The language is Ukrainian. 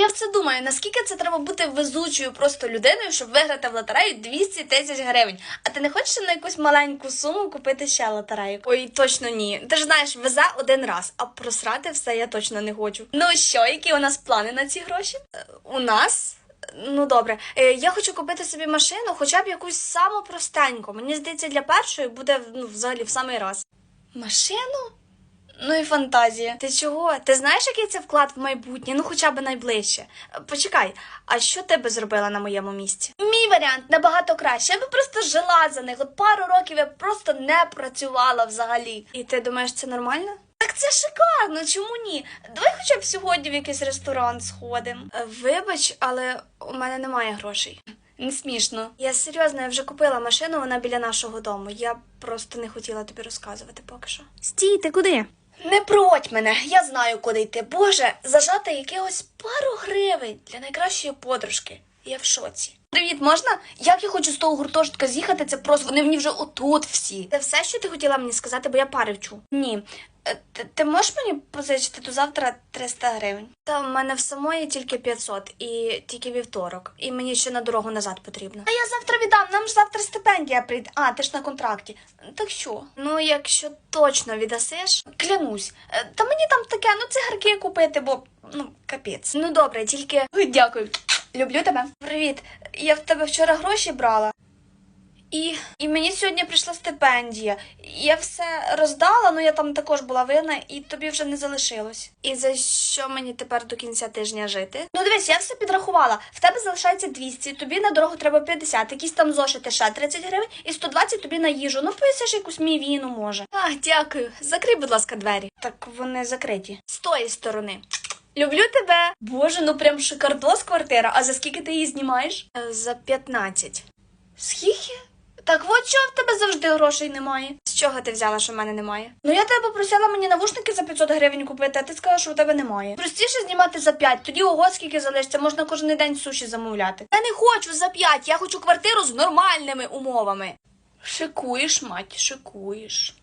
я все думаю, наскільки це треба бути везучою просто людиною, щоб виграти в лотерею 200 тисяч гривень. А ти не хочеш на якусь маленьку суму купити ще лотерею? Ой, точно ні. Ти ж знаєш, везе один раз, а просрати все я точно не хочу. Ну що, які у нас плани на ці гроші? Е, У нас? Ну добре, Е, я хочу купити собі машину, хоча б якусь саму простеньку. Мені здається, для першої буде ну, взагалі в самий раз. Машину? Ну і фантазія. Ти чого? Ти знаєш, який це вклад в майбутнє? Ну хоча б найближче. Е, Почекай, а що ти би зробила на моєму місці? Мій варіант набагато краще. Я би просто жила за них. От пару років я просто не працювала взагалі. І ти думаєш, це нормально? Так це шикарно, чому ні? Давай хоча б сьогодні в якийсь ресторан сходимо. Вибач, але у мене немає грошей. Не смішно. Я серйозно, я вже купила машину, вона біля нашого дому. Я просто не хотіла тобі розказувати поки що. Стій, ти куди? Не проводь мене, я знаю, куди йти. Боже, зажати якихось пару гривень для найкращої подружки. Я в шоці. Привіт, можна? Як я хочу з того гуртожитка з'їхати, це просто вони мені вже отут всі. Це все, що ти хотіла мені сказати, бо я пари вчу. Ні. Е, Ти, ти можеш мені позичити до завтра 300 гривень? Та в мене в самої тільки 500 і тільки вівторок. І мені ще на дорогу назад потрібно. А я завтра віддам, нам ж завтра стипендія прийде. А, ти ж на контракті. Так що? Ну, якщо точно віддасиш, клянусь. Е, Та мені там таке, ну цигарки купити, бо ну капець. Ну добре, тільки дякую. Люблю тебе. Привіт. Я в тебе вчора гроші брала. І, і мені сьогодні прийшла стипендія. Я все роздала, ну я там також була винна, і тобі вже не залишилось. І за що мені тепер до кінця тижня жити? Ну дивись, я все підрахувала. В тебе залишається 200, тобі на дорогу треба 50, якісь там зошити ще 30 гривень, і 120 тобі на їжу. Ну поїсиш якусь мівіну, може. А, дякую. Закрий, будь ласка, двері. Так вони закриті. З тої сторони. Люблю тебе. Боже, ну прям шикардос квартира. А за скільки ти її знімаєш? Е, За 15. Скільки? Так от чого в тебе завжди грошей немає? З чого ти взяла, що в мене немає? Ну я тебе попросила мені навушники за 500 гривень купити, а ти сказала, що у тебе немає. Простіше знімати за 5, тоді ого, скільки залишиться, можна кожен день суші замовляти. Я не хочу за 5, я хочу квартиру з нормальними умовами. Шикуєш, мать, шикуєш.